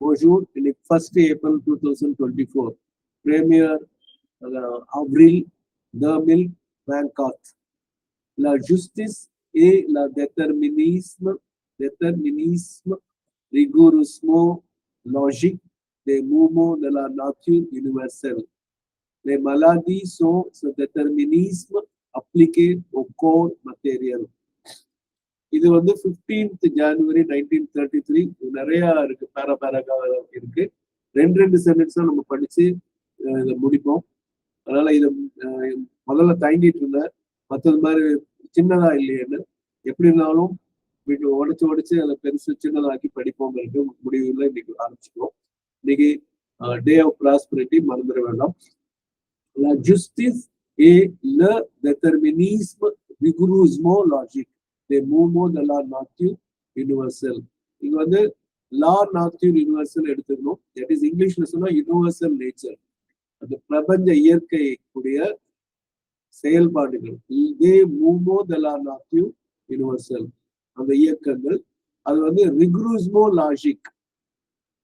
Bonjour, le 1er April 2024. Premier euh, Avril 2024. La justice et la déterminisme, déterminisme rigoureusement logique des mouvements de la nature universelle. Les maladies sont ce déterminisme appliqué au corps matériel. இது வந்து 15th ஜனவரி nineteen thirty three நிறைய இருக்கு பேரா பேராக இருக்கு. ரெண்டு ரெண்டு sentence தான் நம்ம படிச்சு இதை முடிப்போம். அதனால இதை முதல்ல தயங்கிட்டு இருந்தேன் மற்றது மாதிரி சின்னதா இல்லையேன்னு. எப்படி இருந்தாலும் வீட்டு உடைச்சு உடைச்சு அதை பெருசு சின்னதாக்கி படிப்போங்கிறது முடிவுல இன்னைக்கு ஆரம்பிச்சுக்கோம் இன்னைக்கு டே ஆஃப் ப்ராஸ்பரிட்டி மறந்துட வேண்டாம். La justice et le déterminisme rigoureusement logique. தே மூமோ த la நாத்யூ யூனிவர்சல் இங்க வந்து லா நாத்யூ யூனிவர்சல் எடுத்துக்கணும். தட் இஸ் இங்கிலீஷ்ல சொன்னா யூனிவர்சல் நேச்சர் அந்த பிரபஞ்ச இயற்கை கூடிய செயல்பாடுகள். இதே மூமோ த லா நாச்சர் யூனிவர்சல் அந்த இயக்கங்கள். அது வந்து ரிக்ரூஸ்மோ லாஜிக்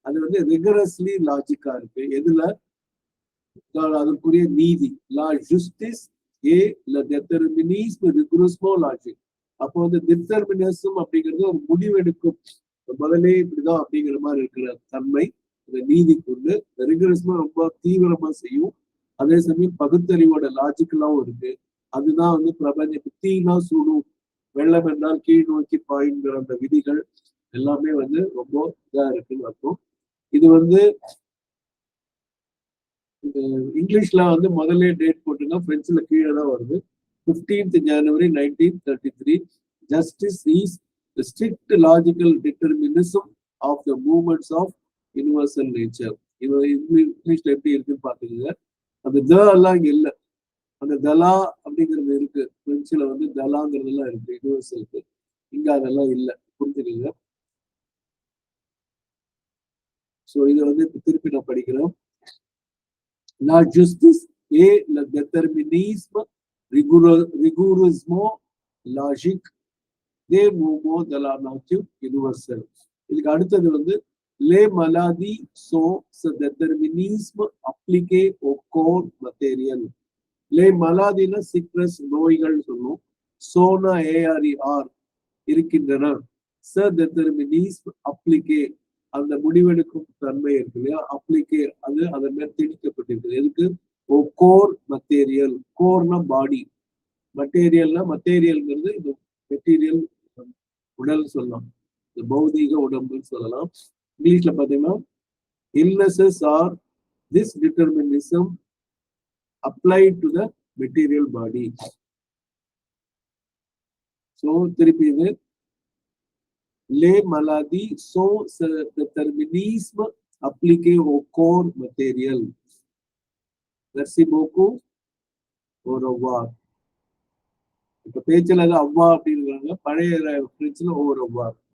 அது வந்து ரிகரஸ்லி லாஜிக்கா இருக்கு. எதுல? அதற்குரிய நீதி. லா ஜஸ்டிஸ் ஏ ல டெட்டர்மினிஸ்ம் ரிக்ரூஸ்மோ லாஜிக் அப்போ வந்து டிட்டர்மினிசம் அப்படிங்கிறது ஒரு முடிவெடுக்கும். முதலே இப்படிதான் அப்படிங்கிற மாதிரி இருக்கிற தன்மை இந்த நீதிக்குண்டு ரிகரஸ்மா ரொம்ப தீவிரமா செய்யும். அதே சமயம் பகுத்தறிவோட லாஜிக்கலாவும் இருக்கு. அதுதான் வந்து பிரபஞ்ச தீனா சூடும். வெள்ளம் என்றால் கீழ் நோக்கி பாயுங்கிற அந்த விதிகள் எல்லாமே வந்து ரொம்ப இதா இருக்குன்னு அர்த்தம். இது வந்து இந்த இங்கிலீஷ்ல வந்து முதல்ல டேட் போட்டுங்க பிரெஞ்சுல கீழே தான் வருது. Fifteenth January nineteen thirty three justice is strict logical determinism of the moments of universal nature இது இங்கிலீஷ்ல எப்படி இருக்குன்னு பாத்துக்கோங்க அந்த த எல்லாம் இங்க இல்ல. அந்த தலா அப்படிங்கிறது இருக்கு. பிரெஞ்சுல வந்து தலாங்கிறது எல்லாம் இருக்கு. யூனிவர்சலுக்கு இங்க அதெல்லாம் இல்ல. புரிஞ்சுக்கோங்க. ஸோ இதை வந்து திருப்பி நான் படிக்கிறோம். La justice et le déterminisme rigoureusement logique des mouvements de la nature universelle. இதுக்கு அடுத்தது வந்து les maladies sont ce déterminisme appliqué au corps matériel. les maladies sickness நோய்கள் சொல்லும் சோனா ஏஆர்இஆர் இருக்கின்றன ச determinisme appliqué அந்த முடிவெடுக்கும் தன்மை இருக்கு இல்லையா அப்ளிகே அது அதன் மேல் திணிக்கப்பட்டிருக்கு எதுக்கு ஓ கோர் மெட்டீரியல் கோர்னா பாடி மெட்டீரியல்னா மெட்டீரியல்ங்கிறது இந்த மெட்டீரியல் உடல் சொல்லலாம். இந்த பௌதீக உடம்புன்னு சொல்லலாம். இங்கிலீஷ்ல பாத்தீங்கன்னா illnesses are this determinism apply to the material body so திருப்பி இது. லே மலாதி சோ ce déterminisme appliqué ஓ கோர் மெட்டீரியல் Merci beaucoup. Au revoir. இப்ப பேச்சில் அது அவ்வா அப்படிங்கிறாங்க பழைய பிரெஞ்சுல ஓ revoir